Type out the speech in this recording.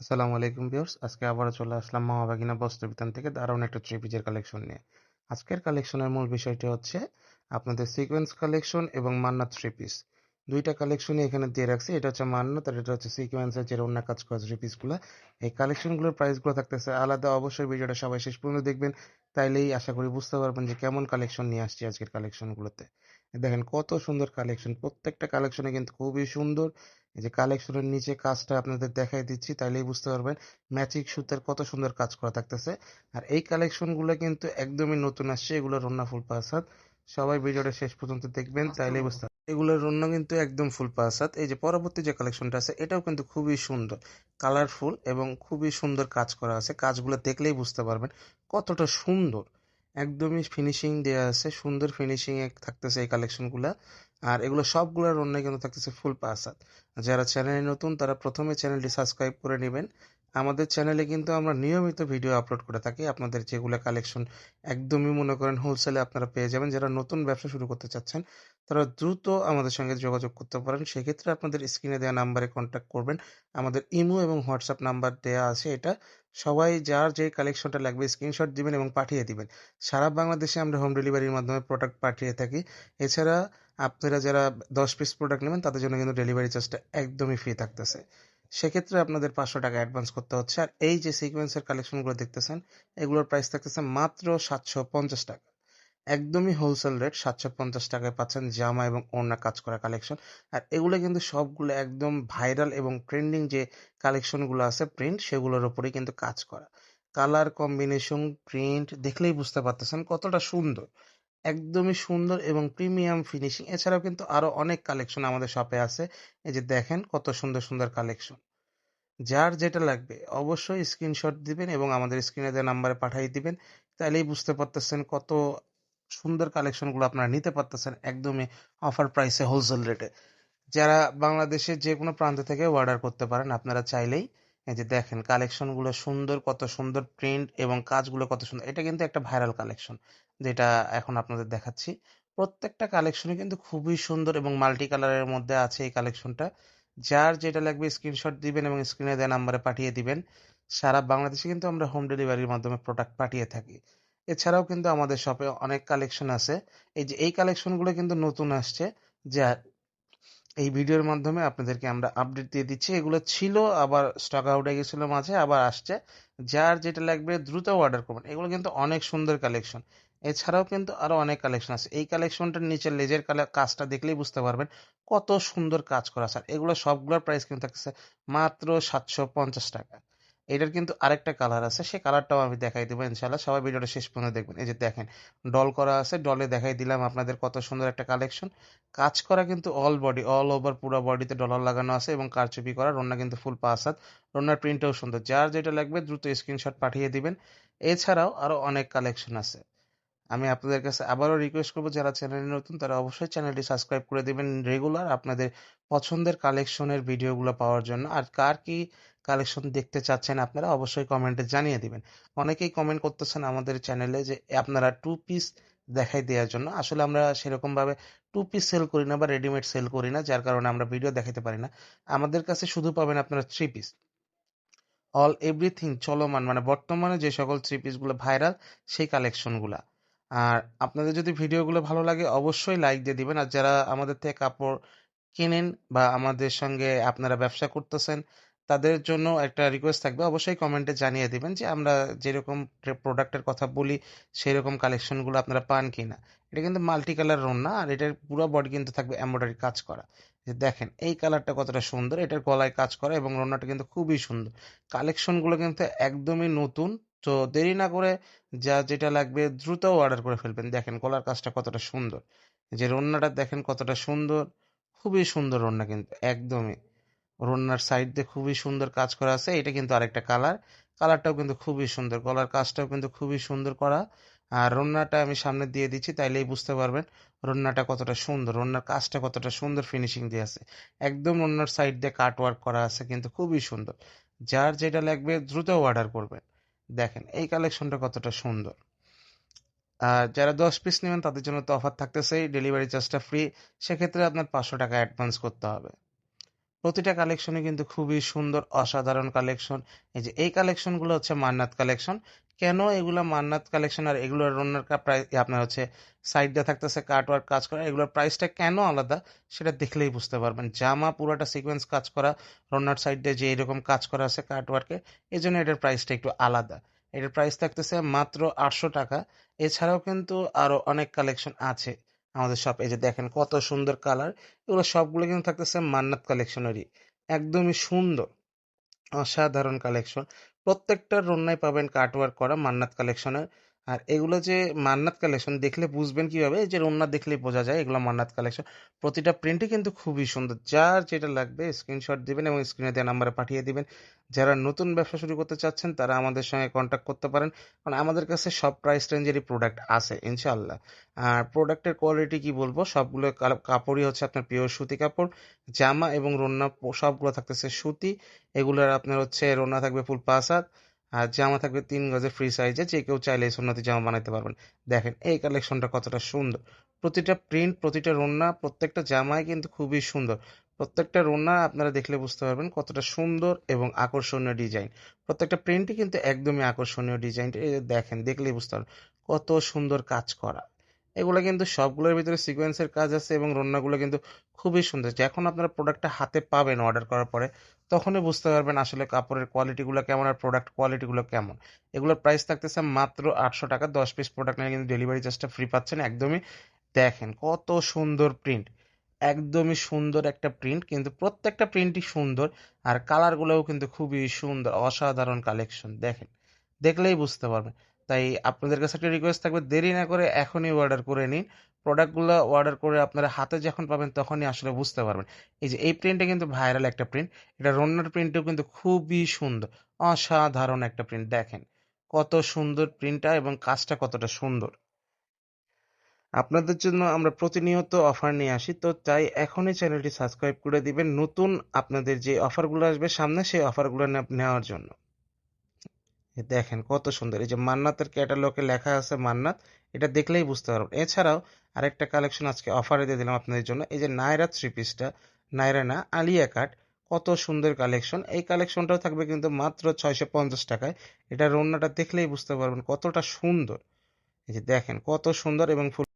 আসসালামু আলাইকুম ভিউয়ার্স। আজকে আবারও চলে আসলাম মামা বাগিনা বস্ত্র বিতান থেকে দারুণ একটা থ্রি পিসের কালেকশন নিয়ে। আজকের কালেকশনের মূল বিষয়টি হচ্ছে আপনাদের সিকোয়েন্স কালেকশন এবং মান্না থ্রি পিস। দুইটা কালেকশনই এখানে দিয়ে রাখছি। এটা হচ্ছে মান্নাত আর এটা হচ্ছে সিকোয়েন্সের যে অন্য কাজ করা থ্রি পিসগুলো। এই কালেকশনগুলোর প্রাইসগুলো থাকতেছে আলাদা। অবশ্যই ভিডিওটা সবাই শেষ পর্যন্ত দেখবেন। তাইলেই আশা করি বুঝতে পারবেন যে কেমন কালেকশন নিয়ে আসছি আজকের কালেকশনগুলোতে। দেখেন কত সুন্দর কালেকশন। প্রত্যেকটা কালেকশনে কিন্তু খুবই সুন্দর। এই যে কালেকশনের নিচে কাজটা আপনাদের দেখাই দিচ্ছি, তাইলেই বুঝতে পারবেন ম্যাচিং সুতার কত সুন্দর কাজ করা থাকতেছে। আর এই কালেকশনগুলো কিন্তু একদমই নতুন আসছে, এগুলো রন্না ফুল পাসাদ সবাই ভিডিওটা শেষ পর্যন্ত দেখবেন, তাইলেই বুঝতে পারবেন। এগুলোর রন্য কিন্তু একদম ফুল পাসাদ এই যে পরবর্তী যে কালেকশনটা আছে, এটাও কিন্তু খুবই সুন্দর। কালারফুল এবং খুবই সুন্দর কাজ করা আছে। কাজগুলো দেখলেই বুঝতে পারবেন কতটা সুন্দর। একদমই ফিনিশিং দেওয়া আছে, সুন্দর ফিনিশিং এ থাকতেছে এই কালেকশনগুলো আর এগুলো সবগুলোর অন্য কিন্তু থাকতেছে ফুল পাসাদ যারা চ্যানেলে নতুন, তারা প্রথমে চ্যানেলটি সাবস্ক্রাইব করে নেবেন। আমাদের চ্যানেলে কিন্তু আমরা নিয়মিত ভিডিও আপলোড করে থাকি। আপনাদের যেগুলো কালেকশন একদমই মনে করেন হোলসেলে আপনারা পেয়ে যাবেন। যারা নতুন ব্যবসা শুরু করতে চাচ্ছেন, তারা দ্রুত আমাদের সঙ্গে যোগাযোগ করতে পারেন। সেক্ষেত্রে আপনাদের স্ক্রিনে দেওয়া নাম্বারে কন্ট্যাক্ট করবেন। আমাদের ইমো এবং হোয়াটসঅ্যাপ নাম্বার দেওয়া আছে এটা। সবাই যার যে কালেকশনটা লাগবে স্ক্রিনশট দিবেন এবং পাঠিয়ে দিবেন। সারা বাংলাদেশে আমরা হোম ডেলিভারির মাধ্যমে প্রোডাক্ট পাঠিয়ে থাকি। এছাড়া আপনারা যারা দশ পিস প্রোডাক্ট নেবেন, তাদের জন্য কিন্তু ডেলিভারি চার্জটা একদমই ফ্রি থাকতেছে। সেক্ষেত্রে আপনাদের পাঁচশো টাকা অ্যাডভান্স করতে হচ্ছে। আর এই যে সিকোয়েন্সের কালেকশনগুলো দেখতেছেন, এগুলোর প্রাইস থাকতেছে মাত্র সাতশো পঞ্চাশ টাকা। একদমই হোলসেল রেট সাতশো পঞ্চাশ টাকায় পাচ্ছেন জামা এবং ওড়না কাজ করা কালেকশন আর এগুলো কিন্তু সবগুলো একদম ভাইরাল এবং ট্রেন্ডিং যে কালেকশনগুলো আছে প্রিন্ট সেগুলোর ওপরেই কিন্তু কাজ করা। কালার কম্বিনেশন প্রিন্ট দেখলেই বুঝতে পারতেছেন কতটা সুন্দর। একদমই সুন্দর এবং প্রিমিয়াম ফিনিশিং এছাড়াও কিন্তু আরও অনেক কালেকশন আমাদের শপে আছে। এই যে দেখেন কত সুন্দর সুন্দর কালেকশন যার যেটা লাগবে অবশ্যই স্ক্রিনশট দিবেন এবং আমাদের স্ক্রিনে দেওয়া নাম্বারে পাঠিয়ে দিবেন। তাহলেই বুঝতে পারতেছেন কত সুন্দর কালেকশনগুলো আপনারা নিতে পারতেছেন একদমই অফার প্রাইসে হোলসেল রেটে যারা বাংলাদেশের যে কোনো প্রান্ত থেকে অর্ডার করতে পারেন, আপনারা চাইলেই এই যে দেখেন কালেকশনগুলো সুন্দর, কত সুন্দর প্রিন্ট এবং কাজগুলো কত সুন্দর। এটা কিন্তু একটা ভাইরাল কালেকশন যেটা এখন আপনাদের দেখাচ্ছি। প্রত্যেকটা কালেকশনই কিন্তু খুবই সুন্দর এবং মাল্টি কালারের মধ্যে আছে এই কালেকশনটা যার যেটা লাগবে স্ক্রিনশট দিবেন এবং স্ক্রিনে দেওয়া নাম্বারে পাঠিয়ে দিবেন। সারা বাংলাদেশে কিন্তু আমরা হোম ডেলিভারির মাধ্যমে প্রোডাক্ট পাঠিয়ে থাকি। এছাড়াও কিন্তু আমাদের শপে অনেক কালেকশন আছে। এই যে এই কালেকশনগুলো কিন্তু নতুন আসছে, যা এই ভিডিওর মাধ্যমে আপনাদেরকে আমরা আপডেট দিয়ে দিচ্ছি। এগুলো ছিল, আবার স্টক আউট হয়ে গেছিল মাঝে, আবার আসছে। যার যেটা লাগবে দ্রুত অর্ডার করবেন। এগুলো কিন্তু অনেক সুন্দর কালেকশন এছাড়াও কিন্তু আরও অনেক কালেকশন আছে। এই কালেকশনটার নিচে লেজের কাজটা দেখলেই বুঝতে পারবেন কত সুন্দর কাজ করা স্যার এগুলো সবগুলোর প্রাইস কিন্তু থাকছে মাত্র সাতশো পঞ্চাশ টাকা। এটার কিন্তু আরেকটা কালার আছে, সে কালারটাও আমি দেখাই দেবো ইনশাল্লাহ সবাই ভিডিওটা শেষ পর্যন্ত দেখবেন। এই যে দেখেন ডল করা আছে ডলে দেখাই দিলাম আপনাদের কত সুন্দর একটা কালেকশন কাজ করা কিন্তু অল বডি অল ওভার পুরো বডিতে ডলার লাগানো আছে এবং কারচুপি করা, রন্না কিন্তু ফুল পাসাদ রন্নার প্রিন্টটাও সুন্দর। যার যেটা লাগবে দ্রুত স্ক্রিনশট পাঠিয়ে দিবেন। এছাড়াও আরও অনেক কালেকশন আছে। আমি আপনাদের কাছে আবারও রিকোয়েস্ট করব, যারা চ্যানেলে নতুন, তারা অবশ্যই চ্যানেলটি সাবস্ক্রাইব করে দিবেন রেগুলার আপনাদের পছন্দের কালেকশনের ভিডিওগুলো পাওয়ার জন্য। আর কার কি কালেকশন দেখতে চাচ্ছেন আপনারা অবশ্যই কমেন্টে জানিয়ে দিবেন। অনেকেই কমেন্ট করতেছেন আমাদের চ্যানেলে যে আপনারা টু পিস দেখাই দেওয়ার জন্য। আসলে আমরা সেরকম ভাবে টু পিস সেল করি না বা রেডিমেড সেল করি না, যার কারণে আমরা ভিডিও দেখাতে পারি না। আমাদের কাছে শুধু পাবেন আপনারা থ্রি পিস অল এভরিথিং চলমান মানে বর্তমানে যে সকল থ্রি পিসগুলো ভাইরাল সেই কালেকশনগুলা আর আপনাদের যদি ভিডিওগুলো ভালো লাগে, অবশ্যই লাইক দিয়ে দিবেন। আর যারা আমাদের থেকে কাপড় কেনেন বা আমাদের সঙ্গে আপনারা ব্যবসা করতেছেন, তাদের জন্য একটা রিকোয়েস্ট থাকবে। অবশ্যই কমেন্টে জানিয়ে দিবেন যে আমরা যেরকম প্রোডাক্টের কথা বলি সেই রকম কালেকশনগুলো আপনারা পান কি না এটা কিন্তু মাল্টি কালার রন্না আর এটার পুরো বডি কিন্তু থাকবে এমব্রয়ডারি কাজ করা। যে দেখেন, এই কালারটা কতটা সুন্দর, এটার গলায় কাজ করা এবং রন্নাটা কিন্তু খুবই সুন্দর। কালেকশনগুলো কিন্তু একদমই নতুন তো দেরি না করে যা যেটা লাগবে দ্রুত অর্ডার করে ফেলবেন। দেখেন গলার কাজটা কতটা সুন্দর। যে রন্নাটা দেখেন কতটা সুন্দর, খুবই সুন্দর রন্না কিন্তু, একদমই। রন্নার সাইড দিয়ে খুবই সুন্দর কাজ করা আছে, এটা কিন্তু আরেকটা কালার কালারটাও কিন্তু খুবই সুন্দর, গলার কাজটাও কিন্তু খুবই সুন্দর করা। আর রন্নাটা আমি সামনে দিয়ে দিচ্ছি, তাইলেই বুঝতে পারবেন রন্নাটা কতটা সুন্দর রন্নার কাজটা কতটা সুন্দর ফিনিশিং দিয়ে আছে। একদম রন্নার সাইড দিয়ে কাট ওয়ার্ক করা আছে, কিন্তু খুবই সুন্দর। যার যেটা লাগবে দ্রুত অর্ডার করবেন। দেখেন, এই কালেকশনটা কতটা সুন্দর। আর যারা দশ পিস নেবেন, তাদের জন্য তো অফার থাকতেছেই ডেলিভারি চার্জটা ফ্রি সেক্ষেত্রে আপনার পাঁচশো টাকা অ্যাডভান্স করতে হবে। প্রতিটা কালেকশনই কিন্তু খুবই সুন্দর, অসাধারণ কালেকশন এই যে, এই কালেকশনগুলো হচ্ছে মান্নাত কালেকশন কেন এগুলো মান্নাত কালেকশন আর এগুলোর রন্নার প্রাইস আপনার হচ্ছে সাইডে থাকতেছে কাটওয়ার্ক কাজ করা, এগুলোর প্রাইসটা কেন আলাদা সেটা দেখলেই বুঝতে পারবেন। জামা পুরোটা সিকোয়েন্স কাজ করা, রন্নার সাইডে যে এরকম কাজ করা আছে কাটওয়ার্কে এই জন্য এটার প্রাইসটা একটু আলাদা। এটার প্রাইস থাকতেছে মাত্র আটশো টাকা। এছাড়াও কিন্তু আরও অনেক কালেকশন আছে আমাদের শপ এই যে দেখেন কত সুন্দর কালার এগুলো সবগুলো কিন্তু থাকতেছে মান্নাত কালেকশনেরই একদমই সুন্দর। অসাধারণ কালেকশন প্রত্যেকটা রন্নায় পাবেন কাটওয়ার্ক করা মান্নাত কালেকশনের আর এগুলো যে মান্নাত কালেকশন দেখলে বুঝবেন কীভাবে? যে রন্না দেখলেই বোঝা যায়, এগুলো মান্নাত কালেকশন প্রতিটা প্রিন্টই কিন্তু খুবই সুন্দর। যার যেটা লাগবে স্ক্রিনশট দিবেন এবং স্ক্রিনে দেওয়া নাম্বারে পাঠিয়ে দিবেন। যারা নতুন ব্যবসা শুরু করতে চাচ্ছেন, তারা আমাদের সঙ্গে কন্ট্যাক্ট করতে পারেন। কারণ আমাদের কাছে সব প্রাইস রেঞ্জেরই প্রোডাক্ট আছে ইনশাল্লাহ আর প্রোডাক্টের কোয়ালিটি কি বলব? সবগুলো কাপড়ই হচ্ছে আপনার পিওর সুতি কাপড়, জামা এবং রন্না সবগুলো থাকতেছে সুতি। এগুলোর আপনার হচ্ছে রন্না থাকবে ফুল হাত। আর জামা থাকবে তিন গজে ফ্রি সাইজে যে কেউ চাইলে এই সুন্নতি জামা বানাতে পারবেন। দেখেন, এই কালেকশনটা কতটা সুন্দর। প্রতিটা প্রিন্ট প্রতিটা রন্না প্রত্যেকটা জামাই কিন্তু খুবই সুন্দর। প্রত্যেকটা রন্না আপনারা দেখলে বুঝতে পারবেন কতটা সুন্দর এবং আকর্ষণীয় ডিজাইন প্রত্যেকটা প্রিন্টই কিন্তু একদমই আকর্ষণীয় ডিজাইন দেখেন, দেখলেই বুঝতে পারবেন কত সুন্দর কাজ করা। এগুলো কিন্তু সবগুলোর ভিতরে সিকোয়েন্সের কাজ আছে এবং রান্নাগুলো কিন্তু খুবই সুন্দর। যখন আপনারা প্রোডাক্টটা হাতে পাবেন অর্ডার করার পরে, তখনই বুঝতে পারবেন আসলে কাপড়ের কোয়ালিটিগুলো কেমন আর প্রোডাক্ট কোয়ালিটিগুলো কেমন। এগুলোর প্রাইস থাকতেছে মাত্র আটশো টাকা, দশ পিস প্রোডাক্ট নিয়ে কিন্তু ডেলিভারি চার্জটা ফ্রি পাচ্ছেন। একদমই দেখেন কত সুন্দর প্রিন্ট একদমই সুন্দর একটা প্রিন্ট কিন্তু প্রত্যেকটা প্রিন্টই সুন্দর আর কালারগুলোও কিন্তু খুবই সুন্দর, অসাধারণ কালেকশন দেখেন, দেখলেই বুঝতে পারবেন। তাই আপনাদের কাছে একটা রিকোয়েস্ট থাকবে, দেরি না করে এখনই অর্ডার করে নিন। প্রোডাক্টগুলো অর্ডার করে আপনারা হাতে যখন পাবেন তখনই আসলে বুঝতে পারবেন। এই যে, এই প্রিন্টটা কিন্তু ভাইরাল একটা প্রিন্ট এটা রন্নার প্রিন্টও কিন্তু খুবই সুন্দর, অসাধারণ একটা প্রিন্ট দেখেন কত সুন্দর প্রিন্টটা এবং কাজটা কতটা সুন্দর। আপনাদের জন্য আমরা প্রতিনিয়ত অফার নিয়ে আসি, তো তাই এখনই চ্যানেলটি সাবস্ক্রাইব করে দিবেন নতুন আপনাদের যে অফারগুলো আসবে সামনে সেই অফারগুলো নেওয়ার জন্য। দেখেন কত সুন্দর। এই যে মান্নাতের ক্যাটালগে লেখা আছে মান্নাত, এটা দেখলেই বুঝতে পারবেন। এছাড়াও আরেকটা কালেকশন আজকে অফারে দিয়ে দিলাম আপনাদের জন্য, এই যে নায়রা থ্রি পিসটা নায়রা না আলিয়া কাট, কত সুন্দর কালেকশন। এই কালেকশনটাও থাকবে কিন্তু মাত্র ছয়শো পঞ্চাশ টাকায়। এটা রন্নাটা দেখলেই বুঝতে পারবেন কতটা সুন্দর। এই যে দেখেন কত সুন্দর এবং